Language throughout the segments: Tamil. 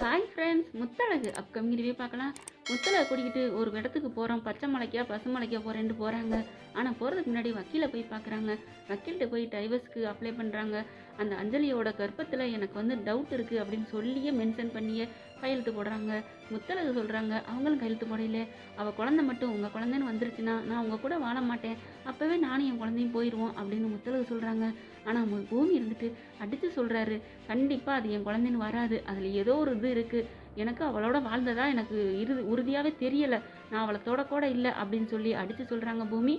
Hi friends Muthazhagu upcoming review பார்க்கலாம். முத்தலை கூட்டிக்கிட்டு ஒரு இடத்துக்கு போகிறோம் பச்சை மலைக்கா பசு மலைக்கா போகிறேன்ட்டு போகிறாங்க ஆனால் போகிறதுக்கு முன்னாடி வக்கீலை போய் பார்க்குறாங்க. வக்கீல்கிட்ட போய் டைவர்ஸ்க்கு அப்ளை பண்ணுறாங்க அந்த அஞ்சலியோட கர்ப்பத்தில் எனக்கு வந்து டவுட் இருக்குது அப்படின்னு சொல்லியே மென்ஷன் பண்ணியே கையெழுத்து போடுறாங்க. முத்தலகு சொல்கிறாங்க அவங்களும் கையெழுத்து போடையில அவள் குழந்தை மட்டும் உங்கள் குழந்தைன்னு வந்துருச்சுன்னா நான் உங்கள் கூட வாழ மாட்டேன். அப்போவே நானும் என் குழந்தையும் போயிடுவோம் அப்படின்னு முத்தலகு சொல்கிறாங்க ஆனால் பூமி இருந்துட்டு அடித்து சொல்கிறாரு கண்டிப்பாக அது என் குழந்தைன்னு வராது. அதில் ஏதோ ஒரு இது இருக்குது எனக்கு அவளோட வாழ்ந்ததா எனக்கு இரு உறுதியாகவே தெரியலை. நான் அவளை தொடக்கூட இல்லை அப்படின்னு சொல்லி அடித்து சொல்கிறாங்க பூமி.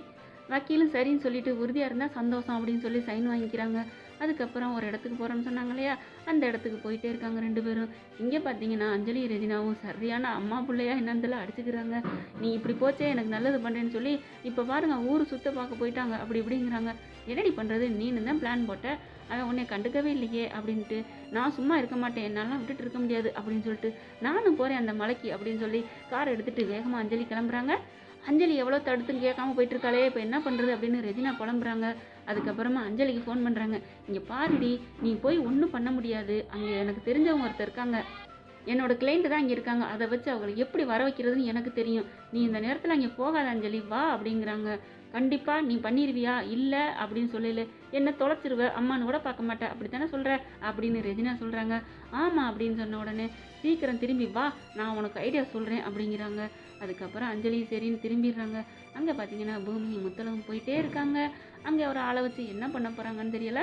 வக்கீலும் சரின்னு சொல்லிட்டு உறுதியாக இருந்தால் சந்தோஷம் அப்படின்னு சொல்லி சைன் வாங்கிக்கிறாங்க. அதுக்கப்புறம் ஒரு இடத்துக்கு போகிறோன்னு சொன்னாங்க இல்லையா? அந்த இடத்துக்கு போயிட்டே இருக்காங்க ரெண்டு பேரும். இங்கே பார்த்தீங்கன்னா அஞ்சலி ரெஜினாவும் சரியான அம்மா பிள்ளையா என்னன்றதுல அடிச்சுக்கிறாங்க. நீ இப்படி போச்சே எனக்கு நல்லது பண்ணுறேன்னு சொல்லி இப்போ பாருங்கள் ஊர் சுத்த பார்க்க போயிட்டாங்க. அப்படி இப்படிங்கிறாங்க. என்னடி பண்ணுறது நீனு தான் பிளான் போட்ட. அவன் உன்னை கண்டுக்கவே இல்லையே அப்படின்ட்டு. நான் சும்மா இருக்க மாட்டேன். என்னாலாம் விட்டுட்டு இருக்க முடியாது அப்படின்னு சொல்லிட்டு. நானும் போகிறேன் அந்த மலைக்கு அப்படின்னு சொல்லி கார் எடுத்துகிட்டு வேகமாக அஞ்சலி கிளம்புறாங்க. அஞ்சலி எவ்வளோ தடுத்துன்னு கேட்காம போயிட்டுருக்காளே இப்போ என்ன பண்ணுறது அப்படின்னு ரெஜினா புலம்புறாங்க. அதுக்கப்புறமா அஞ்சலிக்கு ஃபோன் பண்ணுறாங்க இங்கே பாருடி நீ போய் ஒன்றும் பண்ண முடியாது. அங்கே எனக்கு தெரிஞ்சவங்க ஒருத்தர் இருக்காங்க. என்னோட கிளைண்ட்டு தான் இங்கே இருக்காங்க. அதை வச்சு அவங்களை எப்படி வர வைக்கிறதுன்னு எனக்கு தெரியும். நீ இந்த நேரத்தில் அங்கே போகாத அஞ்சலி வா அப்படிங்கிறாங்க. கண்டிப்பாக நீ பண்ணிடுவியா இல்லை அப்படின்னு சொல்லல. என்ன தொலைச்சிருவ. அம்மானு கூட பார்க்க மாட்டேன். அப்படி தானே சொல்கிற அப்படின்னு ரெஜினா சொல்கிறாங்க ஆமாம் அப்படின்னு சொன்ன உடனே சீக்கிரம் திரும்பி வா. நான் உனக்கு ஐடியா சொல்கிறேன் அப்படிங்கிறாங்க. அதுக்கப்புறம் அஞ்சலி சரின்னு திரும்பிடுறாங்க. அங்கே பார்த்தீங்கன்னா பூமி முத்தளவும் போயிட்டே இருக்காங்க. அங்கே ஒரு ஆளை வச்சு என்ன பண்ண போகிறாங்கன்னு தெரியல?